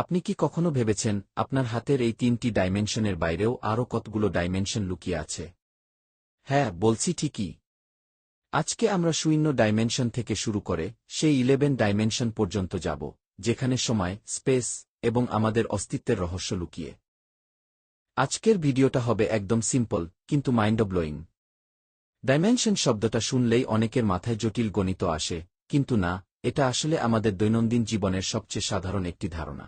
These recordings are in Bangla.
আপনি কি কখনো ভেবেছেন আপনার হাতের এই তিনটি ডাইমেনশনের বাইরেও আরও কতগুলো ডাইমেনশন লুকিয়ে আছে? হ্যাঁ বলছি ঠিকই। আজকে আমরা শূন্য ডাইমেনশন থেকে শুরু করে সেই ইলেভেন ডাইমেনশন পর্যন্ত যাব, যেখানে সময়, স্পেস এবং আমাদের অস্তিত্বের রহস্য লুকিয়ে। আজকের ভিডিওটা হবে একদম সিম্পল, কিন্তু মাইন্ড ব্লোয়িং ডাইমেনশন শব্দটা শুনলেই অনেকের মাথায় জটিল গণিত আসে, কিন্তু না, এটা আসলে আমাদের দৈনন্দিন জীবনের সবচেয়ে সাধারণ একটি ধারণা।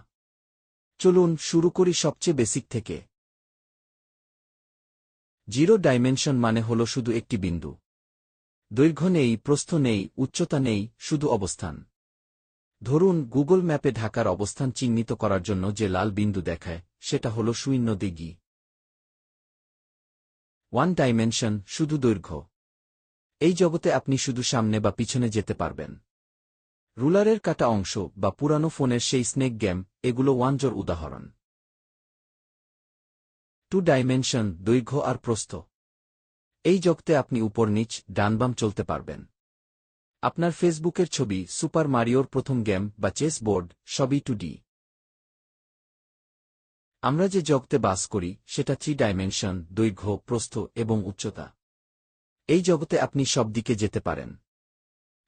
চলুন শুরু করি সবচেয়ে বেসিক থেকে। জিরো ডাইমেনশন মানে হল শুধু একটি বিন্দু। দৈর্ঘ্য নেই, প্রস্থ নেই, উচ্চতা নেই, শুধু অবস্থান। ধরুন গুগল ম্যাপে ঢাকার অবস্থান চিহ্নিত করার জন্য যে লাল বিন্দু দেখায়, সেটা হল শূন্য দিঘি ওয়ান ডাইমেনশন শুধু দৈর্ঘ্য। এই জগতে আপনি শুধু সামনে বা পিছনে যেতে পারবেন। রুলারের কাটা অংশ বা পুরানো ফোনের সেই স্নেক গেম, এগুলো ওয়ানজোর উদাহরণ। টু ডাইমেনশন, দৈর্ঘ্য আর প্রস্থ। এই জগতে আপনি উপর নিচ ডানবাম চলতে পারবেন। আপনার ফেসবুকের ছবি, সুপার মারিওর প্রথম গেম বা চেস বোর্ড, সবই টু ডি। আমরা যে জগতে বাস করি, সেটা থ্রি ডাইমেনশন, দৈর্ঘ্য, প্রস্থ এবং উচ্চতা। এই জগতে আপনি সব দিকে যেতে পারেন।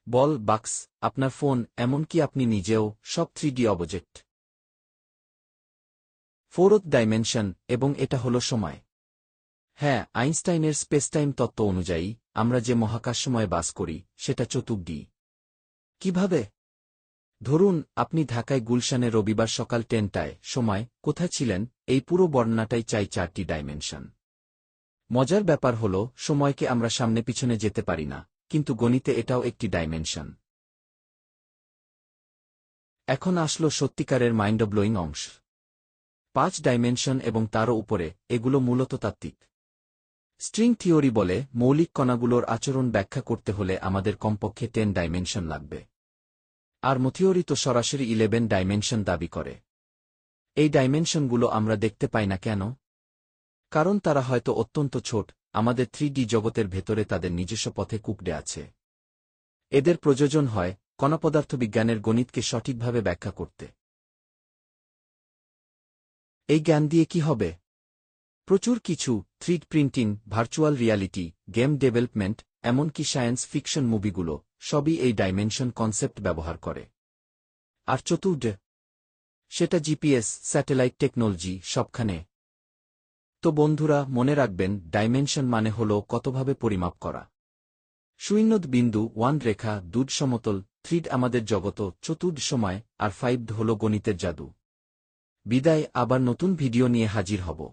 বল, বাক্স, আপনার ফোন, এমনকি আপনি নিজেও, সব থ্রি অবজেক্ট ফোরথ ডাইমেনশন এবং এটা হল সময়। হ্যাঁ আইনস্টাইনের স্পেসটাইম তত্ত্ব অনুযায়ী, আমরা যে মহাকাশসময়ে বাস করি, সেটা চতুর্দি কীভাবে? ধরুন, আপনি ঢাকায় গুলশানে রবিবার সকাল টেনটায় সময়, কোথায় ছিলেন? এই পুরো বর্ণনাটাই চাই চারটি ডাইমেনশন মজার ব্যাপার হল, সময়কে আমরা সামনে পিছনে যেতে পারি না। কিন্তু গণিতে এটাও একটি ডাইমেনশন এখন আসলো সত্যিকারের মাইন্ড ব্লোয়িং অংশ। পাঁচ ডাইমেনশন এবং তারও উপরে, এগুলো মূলত তাত্ত্বিক। স্ট্রিং থিওরি বলে, মৌলিক কণাগুলোর আচরণ ব্যাখ্যা করতে হলে আমাদের কমপক্ষে টেন ডাইমেনশন লাগবে। আর মথিওরি তো সরাসরি ইলেভেন ডাইমেনশন দাবি করে। এই ডাইমেনশনগুলো আমরা দেখতে পাই না কেন? কারণ তারা হয়তো অত্যন্ত ছোট। আমাদের থ্রি জগতের ভেতরে তাদের নিজস্ব পথে কুকড়ে আছে। এদের প্রযোজন হয় কণাপদার্থবিজ্ঞানের গণিতকে সঠিকভাবে ব্যাখ্যা করতে। এই জ্ঞান দিয়ে কি হবে? প্রচুর কিছু, three D printing, virtual reality, game development, এমনকি সায়েন্স ফিকশন মুভিগুলো, সবই এই ডাইমেনশন কনসেপ্ট ব্যবহার করে। আর চতুর্থ, সেটা জিপিএস, স্যাটেলাইট টেকনোলজি, সবখানে তো বন্ধুরা, মনে রাখবেন ডাইমেনশন মানে হল কতভাবে পরিমাপ করা। সুইনদ বিন্দু, ওয়ান রেখা, দুধ সমতল, থ্রিড আমাদের জগত, চতুর্থ সময়, আর ফাইভ হল গণিতের জাদু। বিদায়, আবার নতুন ভিডিও নিয়ে হাজির হব।